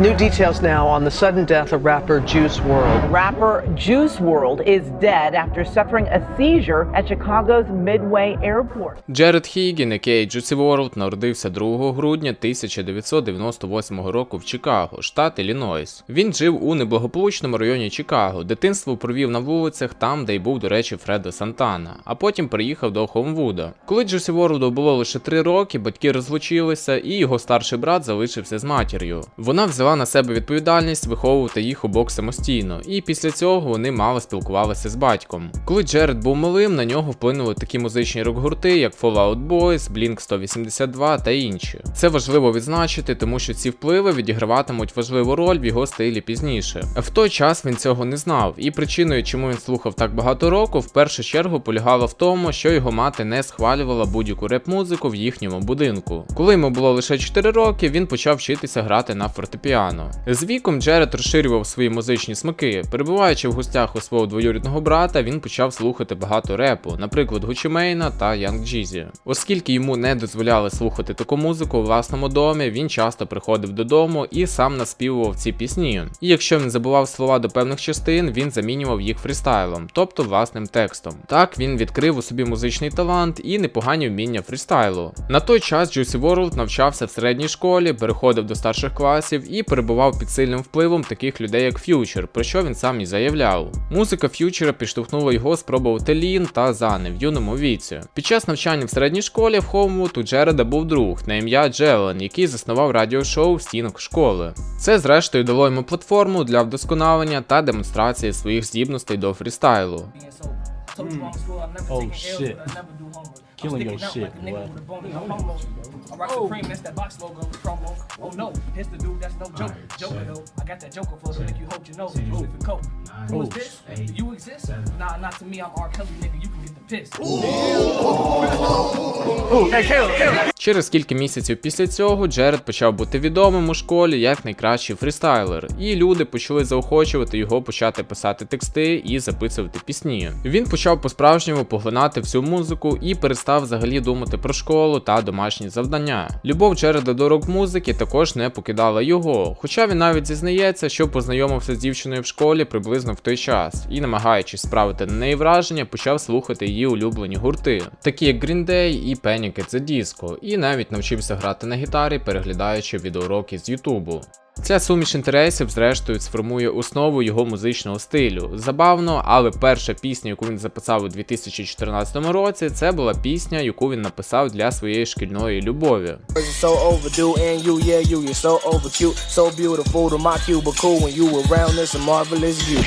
New details now on the sudden death of rapper Juice World. Rapper Juice World is dead after suffering a seizure at Chicago's Midway Airport. Джеред Хігін, який Джусі Ворлд, народився 2 грудня 1998 року в Чикаго, штат Іллінойс. Він жив у неблагополучному районі Чикаго. Дитинство провів на вулицях там, де й був, до речі, Фредо Сантана, а потім переїхав до Хоумвуда. Коли Джусі Ворлду було лише 3 роки, батьки розлучилися, і його старший брат залишився з матір'ю. Вона взяла на себе відповідальність виховувати їх обох самостійно, і після цього вони мало спілкувалися з батьком. Коли Джеред був малим, на нього вплинули такі музичні рок-гурти, як Fallout Boys, Blink 182 та інші. Це важливо відзначити, тому що ці впливи відіграватимуть важливу роль в його стилі пізніше. В той час він цього не знав, і причиною, чому він слухав так багато року, в першу чергу полягало в тому, що його мати не схвалювала будь-яку реп-музику в їхньому будинку. Коли йому було лише 4 роки, він почав вчитися грати на фортепіано. З віком Джеред розширював свої музичні смаки. Перебуваючи в гостях у свого двоюрідного брата, він почав слухати багато репу, наприклад, Гучі Мейна та Янг Джізі. Оскільки йому не дозволяли слухати таку музику у власному домі, він часто приходив додому і сам наспівував ці пісні. І якщо він забував слова до певних частин, він замінював їх фрістайлом, тобто власним текстом. Так він відкрив у собі музичний талант і непогані вміння фрістайлу. На той час Juicy WRLD навчався в середній школі, переходив до старших класів і перебував під сильним впливом таких людей, як Future, про що він сам і заявляв. Музика Ф'ючера підштовхнула його спробувати Лін та Зани в юному віці. Під час навчання в середній школі в Хоумвуд у Джереда був друг на ім'я Джелен, який заснував радіошоу в стінах школи. Це зрештою дало йому платформу для вдосконалення та демонстрації своїх здібностей до фрістайлу. Never Oh, shit. Killing your shit, like nigga with a bone in my homo. I rock Supreme, that's that box logo, the promo. Oh no, here's the dude, that's no joke. Joker though, I got that Joker flow to make you hold your nose. Use it coke. Who is this? Do you exist? Nah, not to me, I'm R. Kelly, nigga, you can get the piss. Через кілька місяців після цього Джеред почав бути відомим у школі як найкращий фрістайлер, і люди почали заохочувати його почати писати тексти і записувати пісні. Він почав по-справжньому поглинати всю музику і перестав взагалі думати про школу та домашні завдання. Любов Джереда до рок-музики також не покидала його, хоча він навіть зізнається, що познайомився з дівчиною в школі приблизно в той час, і, намагаючись справити на неї враження, почав слухати її улюблені гурти, такі як Green Day і Panic at the Disco, і навіть навчився грати на гітарі, переглядаючи відеоуроки з Ютубу. Ця суміш інтересів, зрештою, сформує основу його музичного стилю. Забавно, але перша пісня, яку він записав у 2014 році, це була пісня, яку він написав для своєї шкільної любові.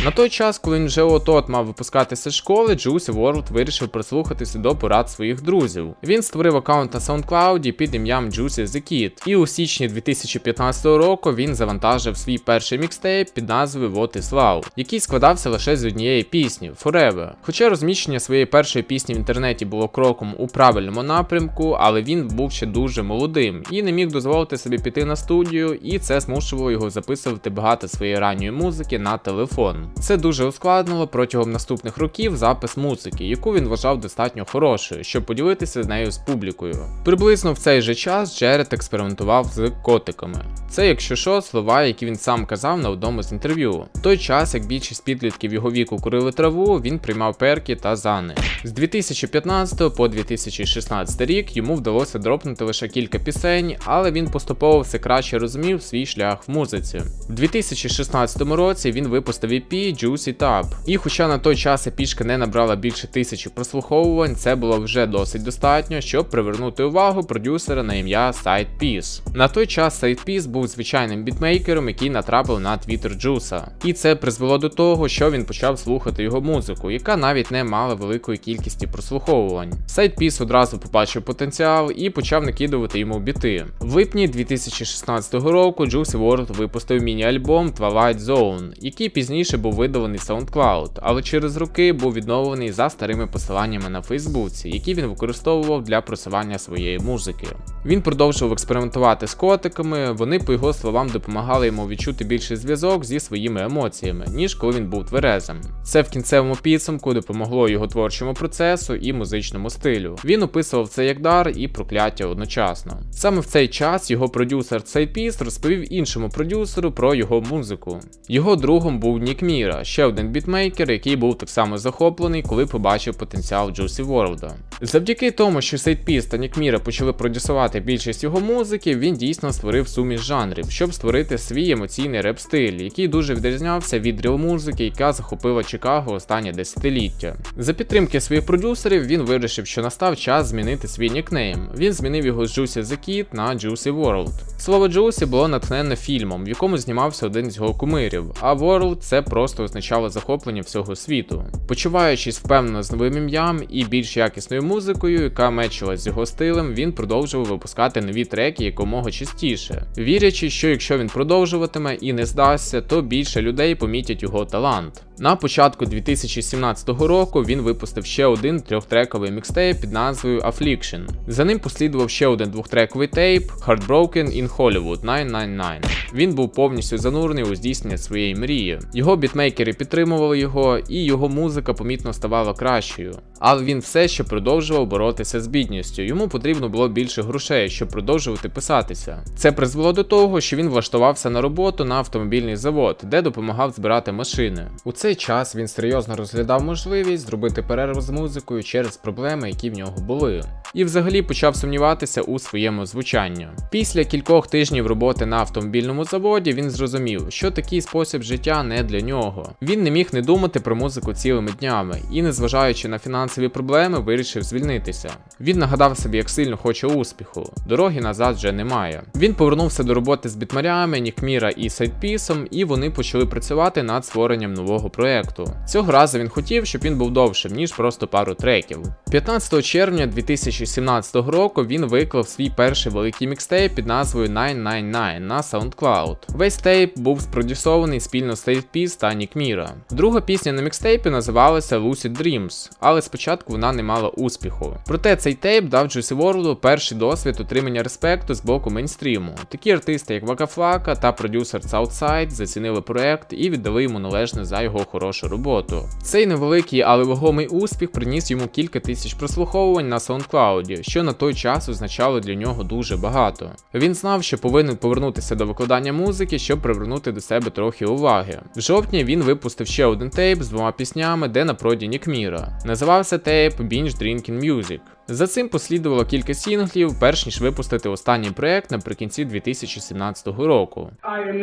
На той час, коли він вже от-от мав випускатися з школи, Juicy WRLD вирішив прислухатися до порад своїх друзів. Він створив аккаунт на SoundCloud під ім'ям Juicy the Kid, і у січні 2015 року він завантажив свій перший мікстейп під назвою What is Love, який складався лише з однієї пісні Forever. Хоча розміщення своєї першої пісні в інтернеті було кроком у правильному напрямку, але він був ще дуже молодим і не міг дозволити собі піти на студію, і це змушувало його записувати багато своєї ранньої музики на телефон. Це дуже ускладнило протягом наступних років запис музики, яку він вважав достатньо хорошою, щоб поділитися з нею з публікою. Приблизно в цей же час Джеред експериментував з котиками. Це, якщо що, слова, які він сам казав на одному з інтерв'ю. В той час, як більшість підлітків його віку курили траву, він приймав перки та зани. З 2015 по 2016 рік йому вдалося дропнути лише кілька пісень, але він поступово все краще розумів свій шлях в музиці. В 2016 році він випустив EP Juicy Top. І хоча на той час епішка не набрала більше тисячі прослуховувань, це було вже досить достатньо, щоб привернути увагу продюсера на ім'я Side Piece. На той час Side Piece був звичайним бітмейкером, який натрапив на твіттер Джуса. І це призвело до того, що він почав слухати його музику, яка навіть не мала великої кількості прослуховувань. Piece одразу побачив потенціал і почав накидувати йому біти. В липні 2016 року Juicy WRLD випустив міні-альбом Twilight Zone, який пізніше був видалений SoundCloud, але через роки був відновлений за старими посиланнями на Фейсбуці, які він використовував для просування своєї музики. Він продовжував експериментувати з котиками, вони, по його словам, допомагали йому відчути більший зв'язок зі своїми емоціями, ніж коли він був тверезим. Це в кінцевому підсумку допомогло його творчому процесу і музичному стилю. Він описував це як дар і прокляття одночасно. Саме в цей час його продюсер Сайпіс розповів іншому продюсеру про його музику. Його другом був Нік Міра, ще один бітмейкер, який був так само захоплений, коли побачив потенціал Джусі Ворлда. Завдяки тому, що Сайпіс та Нік Міра почали продюсувати більшість його музики, він дійсно створив суміш жанрів, щоб створити свій емоційний реп-стиль, який дуже відрізнявся від ріл-музики, яка захопила Чикаго останнє десятиліття. За підтримки своїх продюсерів він вирішив, що настав час змінити свій нікнейм. Він змінив його з Juicy the Kid на Juicy World. Слово Juicy було натхненне фільмом, в якому знімався один з його кумирів, а World це просто означало захоплення всього світу. Почуваючись впевнено з новим ім'ям і більш якісною музикою, яка мечилась з його стилем, він продовжував випускати нові треки якомога частіше, вірячи, що якщо він продовжуватиме і не здасться, то більше людей помітять його талант. На початку 2017 року він випустив ще один трьохтрековий мікстейп під назвою Affliction. За ним послідував ще один двохтрековий тейп Heartbroken in Hollywood 999. Він був повністю занурений у здійснення своєї мрії. Його бітмейкери підтримували його, і його музика помітно ставала кращою. Але він все ще продовжував боротися з бідністю. Йому потрібно було більше грошей, щоб продовжувати писатися. Це призвело до того, що він влаштувався на роботу на автомобільний завод, де допомагав збирати машини. У цей час він серйозно розглядав можливість зробити перерву з музикою через проблеми, які в нього були. І взагалі почав сумніватися у своєму звучанні. Після кількох тижнів роботи на автомобільному заводі він зрозумів, що такий спосіб життя не для нього. Він не міг не думати про музику цілими днями і, незважаючи на фінансові проблеми, вирішив звільнитися. Він нагадав собі, як сильно хоче успіху. Дороги назад вже немає. Він повернувся до роботи з бітмарями, Нікміра і Сайдпісом, і вони почали працювати над створенням нового проекту. Цього разу він хотів, щоб він був довшим, ніж просто пару треків. 15 червня 2017 року він виклав свій перший великий мікстейп під назвою 999 на SoundCloud. Весь тейп був спродюсований спільно з Сайдпіс та Нікміра. Друга пісня на мікстейпі називалася Lucid Dreams, але спочатку вона не мала успіху. Проте цей тейп дав Juicy WRLD перший досвід отримання респекту з боку мейнстріму. Такі артисти, як Вака Флака та продюсер Southside зацінили проект і віддали йому належне за його хорошу роботу. Цей невеликий, але вагомий успіх приніс йому кілька тисяч прослуховувань на SoundCloud, що на той час означало для нього дуже багато. Він знав, що повинен повернутися до викладання музики, щоб привернути до себе трохи уваги. В жовтні він випустив ще один тейп з двома піснями, де на проді Нікміра. Називався тейп Binge Drinking Music. За цим послідувало кілька сінглів, перш ніж випустити останній проект наприкінці 2017 року. It,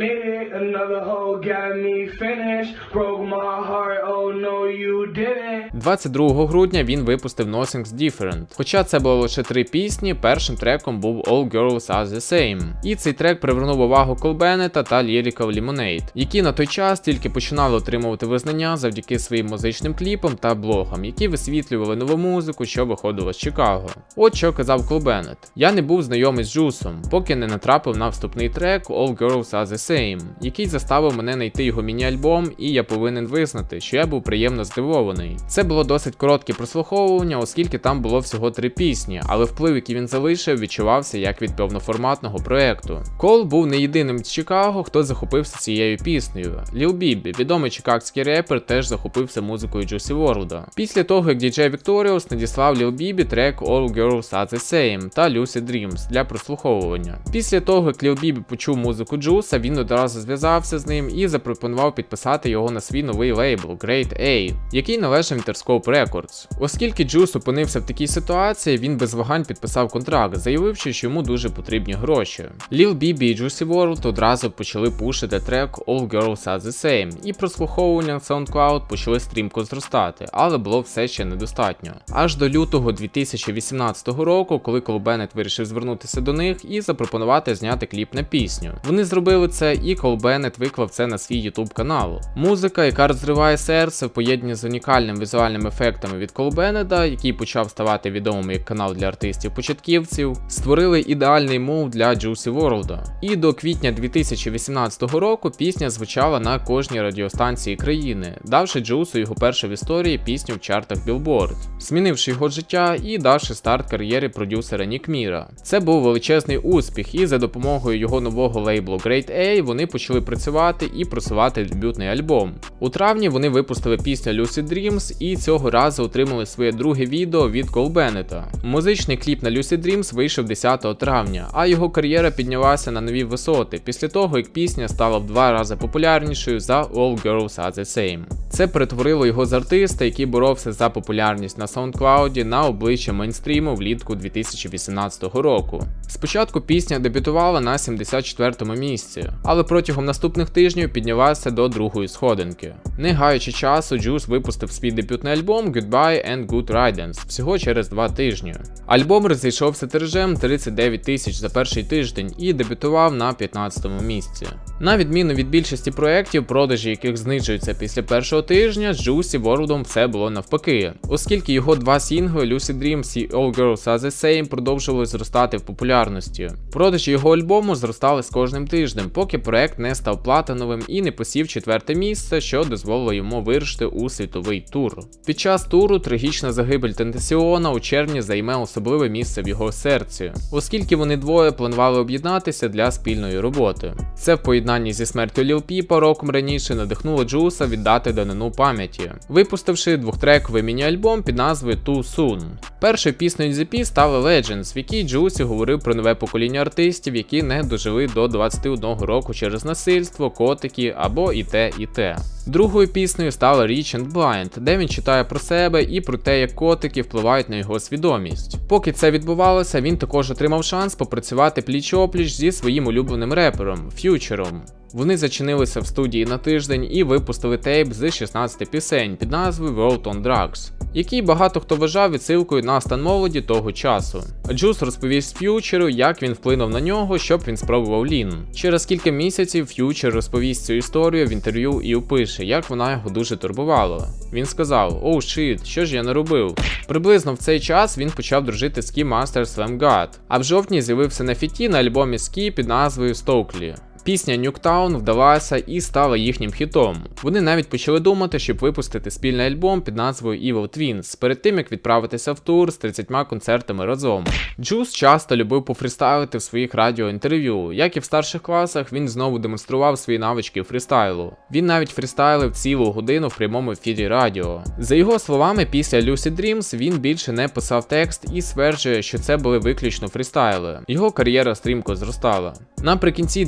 heart, oh no, 22 грудня він випустив Nothing's Different. Хоча це було лише три пісні, першим треком був All Girls Are The Same. І цей трек привернув увагу Кол Беннета та Lyrical Lemonade, які на той час тільки починали отримувати визнання завдяки своїм музичним кліпам та блогам, які висвітлювали нову музику, що виходила з Чикаго. От що казав Кол Беннет. Я не був знайомий з Джусом, поки не натрапив на вступний трек All Girls Are The Same, який заставив мене знайти його міні-альбом, і я повинен визнати, що я був приємно здивований. Це було досить коротке прослуховування, оскільки там було всього три пісні, але вплив, який він залишив, відчувався як від повноформатного проекту. Кол був не єдиним з Чикаго, хто захопився цією піснею. Ліл Бібі, відомий чикагський репер, теж захопився музикою Джусі Ворлда. Після того, як DJ Victorious надіслав Ліл Бібі трек All Girls Are The Same та Lucid Dreams для прослуховування. Після того, як Ліл Бібі почув музику Джуса, він одразу зв'язався з ним і запропонував підписати його на свій новий лейбл Great A, який належав Interscope Records. Оскільки Джус опинився в такій ситуації, він без вагань підписав контракт, заявивши, що йому дуже потрібні гроші. Ліл Бібі і Juicy WRLD одразу почали пушити трек All Girls Are The Same, і прослуховування SoundCloud почали стрімко зростати, але було все ще недостатньо. Аж до лютого 2018 року, коли Кол Беннет вирішив звернутися до них і запропонувати зняти кліп на пісню. Вони зробили це, і Кол Беннет виклав це на свій YouTube канал. Музика, яка розриває серце в поєднанні з унікальним візуальним ефектами від Кол Беннеда, який почав ставати відомим як канал для артистів-початківців, створили ідеальний мов для Juicy WRLD. І до квітня 2018 року пісня звучала на кожній радіостанції країни, давши Джусу його першу в історії пісню в чартах Billboard, змінивши його життя і давши старт кар'єри продюсера Нік Міра. Це був величезний успіх, і за допомогою його нового лейблу Great A вони почали працювати і просувати дебютний альбом. У травні вони випустили пісню Lucid Dreams і цього разу отримали своє друге відео від Кол Беннета. Музичний кліп на Lucid Dreams вийшов 10 травня, а його кар'єра піднялася на нові висоти після того, як пісня стала в два рази популярнішою за All Girls Are The Same. Це перетворило його з артиста, який боровся за популярність на SoundCloud на обличчя мейнстріму влітку 2018 року. Спочатку пісня дебютувала на 74-му місці, але протягом наступних тижнів піднялася до другої сходинки. Не гаючи часу, Juice випустив свій дебютний альбом Goodbye and Good Riddance всього через два тижні. Альбом розійшовся тиражем 39 тисяч за перший тиждень і дебютував на 15-му місці. На відміну від більшості проєктів, продажі яких знижуються після першого тижня, з Juicy WRLD все було навпаки, оскільки його два сінгли Lucid Dreams і All Girls Are The Same продовжували зростати в популярності. Продажі його альбому зростали з кожним тижнем, поки проект не став платиновим і не посів четверте місце, що дозволило йому вирушити у світовий тур. Під час туру трагічна загибель Тентасіона у червні займе особливе місце в його серці, оскільки вони двоє планували об'єднатися для спільної роботи. Це в поєднанні зі смертю Ліл Піпа роком раніше надихнуло Джуса віддати данину пам'яті, випустивши двохтрековий міні-альбом під назвою Too Soon. Першою піснею EP стала Legends, в якій Джусі говорив про нове покоління артистів, які не дожили до 21 року через насильство, котики або і те, і те. Другою піснею стала Rich and Blind, де він читає про себе і про те, як котики впливають на його свідомість. Поки це відбувалося, він також отримав шанс попрацювати пліч-опліч зі своїм улюбленим репером Ф'ючером. Вони зачинилися в студії на тиждень і випустили тейп з 16 пісень під назвою World on Drugs, який багато хто вважав відсилкою на стан молоді того часу. Джус розповість Ф'ючеру, як він вплинув на нього, щоб він спробував лін. Через кілька місяців Ф'ючер розповість цю історію в інтерв'ю і опише, як вона його дуже турбувала. Він сказав: Оу шит, що ж я не робив? Приблизно в цей час він почав дружити з Ski Master Slam God, а в жовтні з'явився на фіті на альбомі Ski під назвою Stokely. Пісня Нюктаун вдалася і стала їхнім хітом. Вони навіть почали думати, щоб випустити спільний альбом під назвою Evil Twins, перед тим як відправитися в тур з 30 концертами разом. Джус часто любив пофрістайлити в своїх радіоінтерв'ю. Як і в старших класах, він знову демонстрував свої навички фрістайлу. Він навіть фрістайлив цілу годину в прямому ефірі радіо. За його словами, після Lucid Dreams він більше не писав текст і стверджує, що це були виключно фрістайли. Його кар'єра стрімко зростала. Наприкінці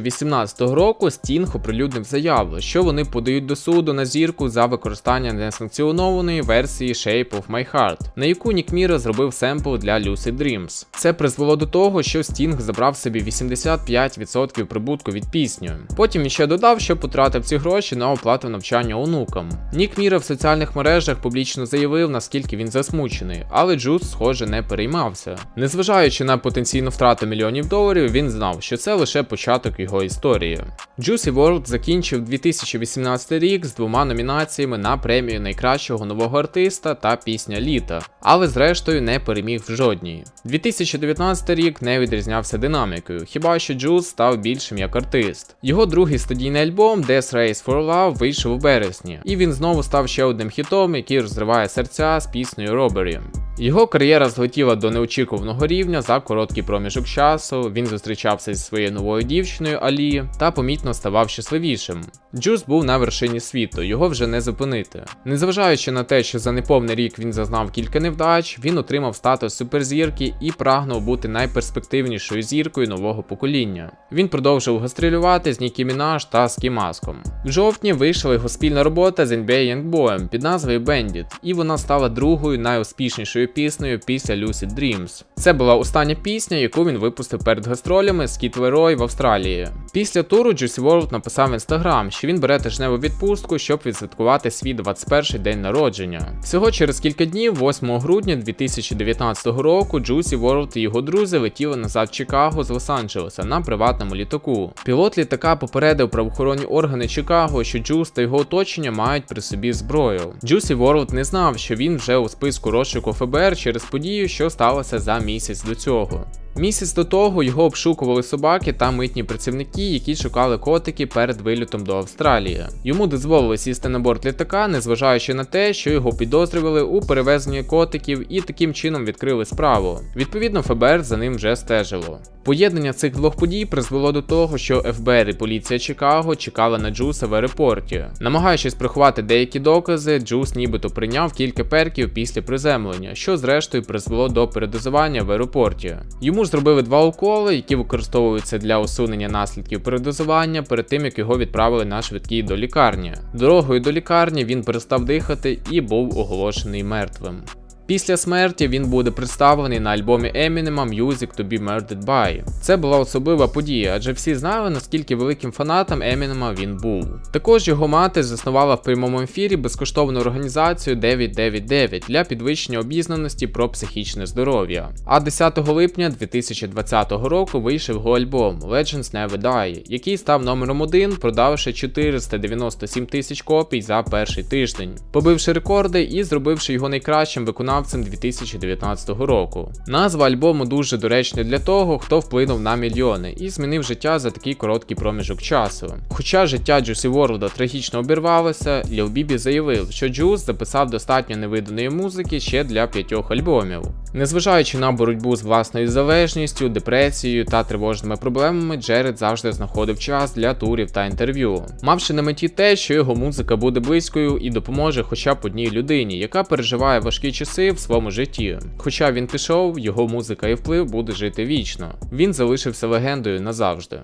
2018 року Стінг оприлюднив заяву, що вони подають до суду на зірку за використання несанкціонованої версії Shape of My Heart, на яку Нік Міра зробив семпл для Lucid Dreams. Це призвело до того, що Стінг забрав собі 85% прибутку від пісні. Потім він ще додав, що потратив ці гроші на оплату навчання онукам. Нік Міра в соціальних мережах публічно заявив, наскільки він засмучений, але Джус, схоже, не переймався. Незважаючи на потенційну втрату мільйонів доларів, він знав, що це лише початок його історії. Juicy WRLD закінчив 2018 рік з двома номінаціями на премію найкращого нового артиста та пісня літа, але зрештою не переміг в жодній. 2019 рік не відрізнявся динамікою, хіба що Джуз став більшим як артист. Його другий студійний альбом Death Race for Love вийшов у березні, і він знову став ще одним хітом, який розриває серця з піснею Robbery. Його кар'єра злетіла до неочікуваного рівня за короткий проміжок часу. Він зустрічався зі своєю новою дівчиною Алі та помітно ставав щасливішим. Джус був на вершині світу, його вже не зупинити. Незважаючи на те, що за неповний рік він зазнав кілька невдач, він отримав статус суперзірки і прагнув бути найперспективнішою зіркою нового покоління. Він продовжив гастрилювати з Нікі Мінаж та Скі Маском. В жовтні вийшла його спільна робота з NBA Youngboy під назвою Bandit, і вона стала другою найуспішнішою своєю піснею після Lucid Dreams. Це була остання пісня, яку він випустив перед гастролями з Кіт Лерой в Австралії. Після туру Juicy WRLD написав в інстаграм, що він бере тижневу відпустку, щоб відсвяткувати свій 21 день народження. Всього через кілька днів, 8 грудня 2019 року, Juicy WRLD і його друзі летіли назад в Чикаго з Лос-Анджелеса на приватному літаку. Пілот літака попередив правоохоронні органи Чикаго, що Джус та його оточення мають при собі зброю. Juicy WRLD не знав, що він вже у списку розшуку ФБР через подію, що сталося за місяць до цього. Місяць до того його обшукували собаки та митні працівники, які шукали котики перед вилітом до Австралії. Йому дозволили сісти на борт літака, незважаючи на те, що його підозрювали у перевезенні котиків і таким чином відкрили справу. Відповідно, ФБР за ним вже стежило. Поєднання цих двох подій призвело до того, що ФБР і поліція Чикаго чекали на Джуса в аеропорті. Намагаючись приховати деякі докази, Джус нібито прийняв кілька перків після приземлення, що зрештою призвело до передозування в аеропорті. Йому ж зробили два уколи, які використовуються для усунення наслідків передозування перед тим, як його відправили на швидкій до лікарні. Дорогою до лікарні він перестав дихати і був оголошений мертвим. Після смерті він буде представлений на альбомі Емінема Music to be Murdered By. Це була особлива подія, адже всі знали, наскільки великим фанатом Емінема він був. Також його мати заснувала в прямому ефірі безкоштовну організацію 999 для підвищення обізнаності про психічне здоров'я. А 10 липня 2020 року вийшов його альбом Legends Never Die, який став номером один, продавши 497 тисяч копій за перший тиждень, побивши рекорди і зробивши його найкращим виконавцем виконавцем 2019 року. Назва альбому дуже доречна для того, хто вплинув на мільйони і змінив життя за такий короткий проміжок часу. Хоча життя Juicy WRLD трагічно обірвалося, Lil Бібі заявив, що Juice записав достатньо невиданої музики ще для п'ятьох альбомів. Незважаючи на боротьбу з власною залежністю, депресією та тривожними проблемами, Джеред завжди знаходив час для турів та інтерв'ю, мавши на меті те, що його музика буде близькою і допоможе хоча б одній людині, яка переживає важкі в своєму житті. Хоча він пішов, його музика і вплив буде жити вічно. Він залишився легендою назавжди.